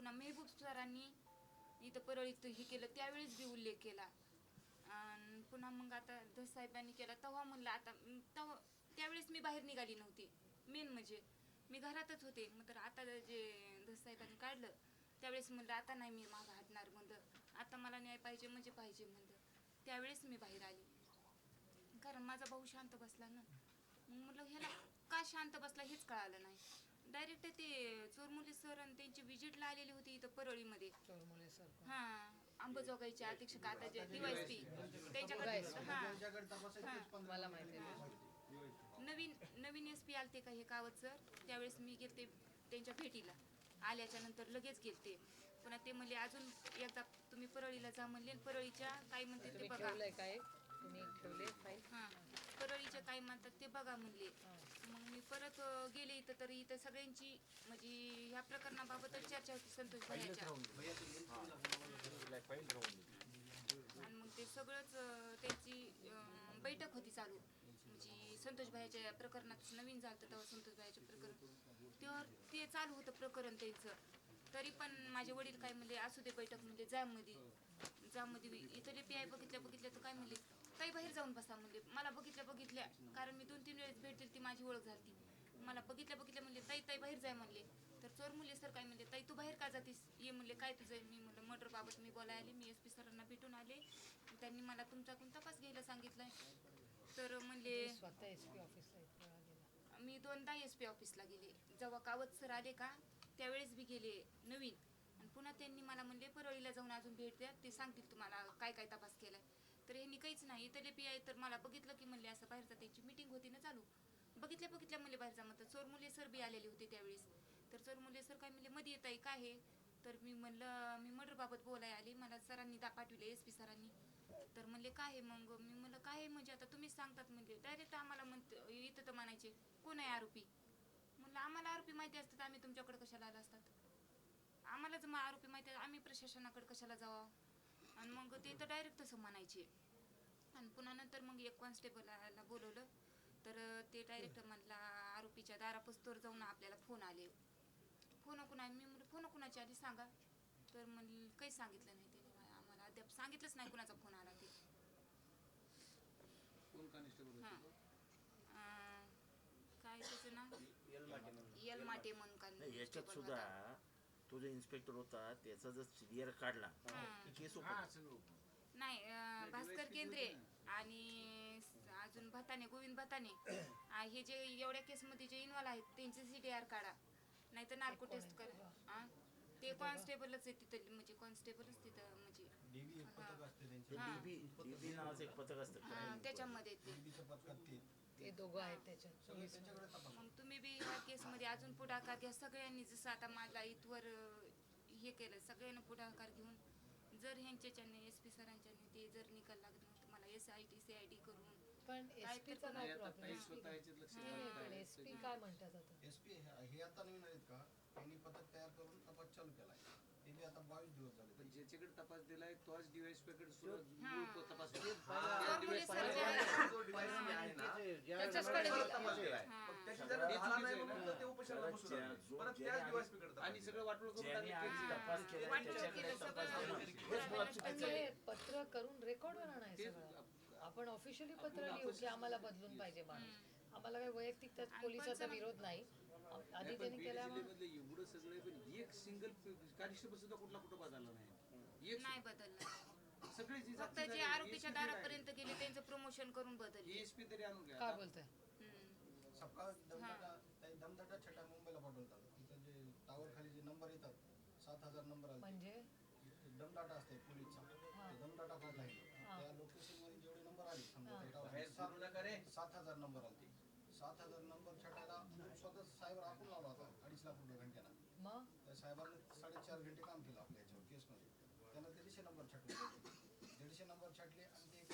पुन्हा मेहबूब सरांनी इथं परळीत हे केलं त्यावेळेस बी उल्लेख केला. आणि पुन्हा मग आता धसाहेबांनी केला तेव्हा म्हणलं आता तेव्हा त्यावेळेस मी बाहेर निघाली नव्हती. मेन म्हणजे मी घरातच होते. मग तर आता जे धसाहेबांनी काढलं त्यावेळेस म्हणलं आता नाही मी मागं हाटणार म्हणलं. आता मला न्याय पाहिजे म्हणजे पाहिजे म्हणलं. त्यावेळेस मी बाहेर आली. कारण माझा भाऊ शांत बसला ना. मग म्हटलं ह्याला का शांत बसला हेच कळालं नाही. डायरेक्ट ते चोरमुले सर आणि त्यांची विजिटला आलेली होती इथं परळीमध्ये. चोरमुले सर हा अंबजोगाईचे अधीक्षक आता जे डीवायसपी त्यांच्याकडे हा. मला माहिती आहे नवीन नवीन एस पी आलते का हे कावत सर? त्यावेळेस मी गेलते त्यांच्या भेटीला. आल्याच्यानंतर लगेच गेलते. पुन्हा ते म्हणले अजून एकदा तुम्ही परळीला जा म्हणले आणि परळीच्या काय म्हणते ते तुम्ही बघा. ठेवलंय काय? तुम्ही ठेवले फाईल हा. परळीच्या काय म्हणतात ते बघा म्हणले. मग मी परत गेले इथं तर इथं सगळ्यांची म्हणजे ह्या प्रकरणाबाबतच चर्चा होती संतोष भैयाच्या. आणि मग ते सगळंच त्यांची बैठक होती चालू. म्हणजे संतोष भाईच्या प्रकरणात नवीन झालं तेव्हा संतोष भाईच्या प्रकरण. तेव्हा ते चालू होतं प्रकरण त्यांचं. तरी पण माझे वडील काय म्हणले असू दे बैठक म्हणजे जा मध्ये जा मध्ये इथले पी आय बघितल्या बघितल्या तर काय म्हणले? काही बाहेर जाऊन बसा म्हणले. मला बघितल्या बघितल्या कारण मी दोन तीन वेळेस भेट दिली ती माझी ओळख झाली मला बघितल्या बघितल्या म्हणले ताई ताई बाहेर जाय म्हणले. तर चोर मुले सर काय म्हणले ताई तू बाहेर का जातीस? ये म्हणले काय तुझं? मी म्हणलं मर्डर बाबत मी बोलायला आले मी एस पी सरांना भेटून आले. त्यांनी मला तुमच्याकडून तपास घ्यायला सांगितलंय तर म्हणले स्वतः एस पी ऑफिसला मी दोनदा एस पी ऑफिसला गेले. जेव्हा कावत सर आले का त्यावेळेस बी गेले नवीन. आणि पुन्हा त्यांनी मला म्हणले परळीला जाऊन अजून भेट द्या. ते सांगतील तुम्हाला काय काय तपास केलाय. तर ह्यांनी काहीच नाही. इथले पी आय तर मला बघितलं की म्हणले असं बाहेरचा त्यांची मिटिंग होती ना चालू. बघितल्या बघितल्या म्हणले बाहेरचा म्हणतात चोरमुले सर बी आलेले होते त्यावेळेस. तर चोरमुले सर काय म्हणले मध्ये येत आहे काय आहे तर मी म्हणलं मी मर्डरबाबत बोलाय आले. मला सरांनी दा पाठविले एस पी सरांनी. तर म्हणले काय आहे मग? मी म्हणलं काय आहे म्हणजे? आता तुम्हीच सांगतात म्हणजे डायरेक्ट आम्हाला म्हणत इथं तर म्हणायचे कोण आहे आरोपी? म्हणलं आम्हाला आरोपी माहिती असतात. आम्ही तुमच्याकडे कशाला आला असतात? आम्हाला जर मग आरोपी माहिती आहे. आम्ही प्रशासनाकडे कशाला जावं? आणि मग ते तर डायरेक्ट तसं म्हणायचे. आणि पुन्हा नंतर मग एक कॉन्स्टेबलला बोलवलं. तर ते डायरेक्ट म्हणला आरोपीच्या दारापस्तोर जाऊन आपल्याला फोन आले. फोन कुणा मी म्हणलं फोन कुणाची आली सांगा. तर म्हणलं काही सांगितलं नाही त्याने आम्हाला अद्याप सांगितलंच नाही कुणाचा फोन आला ते. काय त्याचं नाव? यल माटे म्हणून. का याच्यात सुद्धा. तो जो इन्स्पेक्टर होता त्याचा जर सिनियर काढला हां. की केस हा ओपन नाही अं, भास्कर केंद्रे आणि स- अजून भताने गोविंद भताने आ, हे जे एवढ्या केसमध्ये जे इन्व्हॉल्व आहेत त्यांचे सी डी आर काढा. नाही तर नार्को टेस्ट? कर. आ? ते कॉन्स्टेबलच आहे तिथं म्हणजे कॉन्स्टेबलच तिथं म्हणजे डीबी एक पथक असते त्यांचे. हां. डीबी डीबी नावाचं एक पथक असतं. हा, त्याच्यामध्ये ते. ते. ते दोघं आहेत त्याच्यात. सगळे त्यांच्याकडे तपास. मग तुम्ही बी या केसमध्ये अजून पुढाकार घ्या. सगळ्यांनी जसं आता मला इथवर हे केलं सगळ्यांना पुढाकार घेऊन जर ह्यांच्याच्याने एस पी सरांच्याने ते जर निकाल लागत नव्हतं मला S I T C I D करून पण एसपीचा नाही, प्रॉब्लेम. एसपी काय म्हणतात आता? हे आता नवीन आहेत का? त्यांनी पथक तयार करून तपास चालू केलाय. ते बी आता बावीस दिवस झाले. पण ज्याच्याकडे तपास दिलाय तोच डिवाइस पेकडे हा. तपास चोर मुले सर जे आहेत ना, त्याच्याचकडे दिला. हा. नाही म्हणून ते उपोषणाला परत त्याच दिवस आणि सगळं करून ज्याने टाकलं. आधी तपास केला वाटलं त्याच्याकडे केलं तपास सगळं. देणं हेच मुळात पण चुकीचं आहे हे पत्र करून रेकॉर्डवर सगळं. आपण ऑफिशियली पत्र लिहू की आम्हाला बदलून पाहिजे माणूस. आम्हाला काही वैयक्तिक त्यात पोलिसाचा विरोध नाही. आधी नाही, त्यांनी केला एवढं सगळं आहे, पण एक सिंगल कॉन्स्टेबल सुद्धा कुठला कुठं बदलला नाही. एक नाही बदललं सगळे जी फक्त जे आरोपीच्या दारापर्यंत गेले त्यांचं प्रमोशन करून बदलले. एसपी तरी आणून घ्या. आता बोलताय? पाठवतात तिथं जे टावर खाली जे नंबर येतात सात हजार नंबर आले म्हणजे? दमदाटा असते पोलीसचा. हा. ते दमदाटा काढला आहे. त्या लोकेशनमध्ये जेवढे नंबर आले समजा हा. त्या tower बाहेर मध्ये फिरू नका रे. सात हजार नंबर आले सात हजार नंबर छटायला स्वतः साहेब आपण लावला होता अडीच लाख रुपये घंट्याला त्या साहेबांनी साडेचार घंटे काम केलं आपल्या याच्यावर केसमध्ये. त्यांना दीडशे नंबर छाटले. दीडशे नंबर छाटले आणि ते